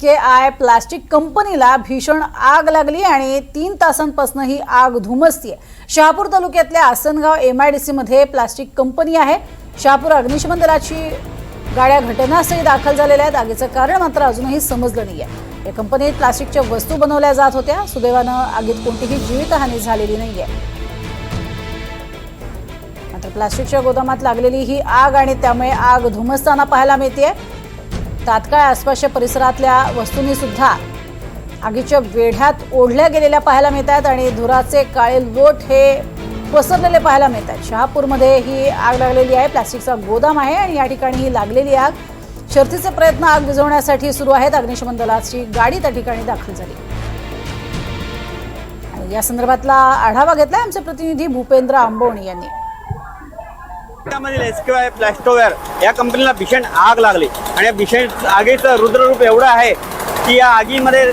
K I plastic कंपनीला भीषण आग लागली आणि तीन तासांपासून ही आग धुमसतीये. शहापूर तालुक्यातल्या Asangaon M I D C मध्ये प्लास्टिक कंपनी आहे. शहापूर अग्निशमन दलाची गाड्या घटनास्थळी दाखल झालेल्या आहेत. आगीचं कारण मात्र अजूनही समजलं नाही आहे या कंपनीत प्लास्टिकच्या वस्तू बनवल्या जात होत्या. सुदैवानं आगीत कोणतीही जीवितहानी झालेली नाहीये. मात्र प्लास्टिकच्या गोदामात लागलेली ही आग आणि त्यामुळे आग धुमसताना पाहायला मिळते तात्काळ आसपासच्या परिसरातल्या वस्तूंनी सुद्धा आगीच्या वेढ्यात ओढल्या गेलेल्या पाहायला मिळत आहेत आणि धुराचे काळे लोट हे पसरलेले पाहायला मिळत आहेत. शहापूरमध्ये ही आग लागलेली आहे. प्लास्टिकचा गोदाम आहे आणि या ठिकाणी ही लागलेली आग. शर्थीचे प्रयत्न आग विझवण्यासाठी सुरू आहेत. अग्निशमन दलाची गाडी त्या ठिकाणी दाखल झाली. आणि या संदर्भातला आढावा घेतला आमचे प्रतिनिधी भूपेंद्र आंबवणी यांनी. मधील एसकेवाय प्लॅस्टोवेअर या कंपनीला भीषण आग लागली. आणि या भीषण आगीचं रुद्ररूप एवढं आहे की या आगीमध्ये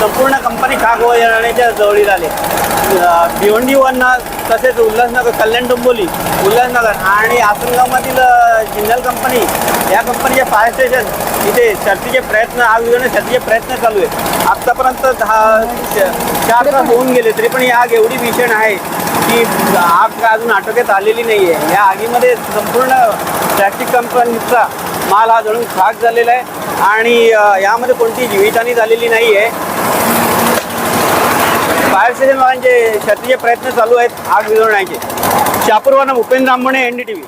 संपूर्ण कंपनी खाक जाण्याच्या जवळी झाली अं, भिवंडी वन तसेच उल्हासनगर कल्याण डोंबोली उल्हासनगर आणि आसनगावमधील जिंदल कंपनी या कंपनीचे फायर स्टेशन इथे शर्तीचे प्रयत्न आग विझवण्याचे शर्तीचे प्रयत्न चालू आहे आत्तापर्यंत दहा चार तास होऊन गेले तरी पण ही आग एवढी भीषण आहे की आग अजून आटोक्यात आलेली नाही आहे या आगीमध्ये संपूर्ण प्लॅस्टिक कंपनीचा माल हा जळून खाक झालेला आहे आणि यामध्ये कोणतीही जीवितहानी झालेली नाही आहे फायर स्टेशन वाल्यांचे शर्तीचे प्रयत्न चालू आहेत आग विझवण्याचे. शापूरवाना Bhupendra Ambane N D T V.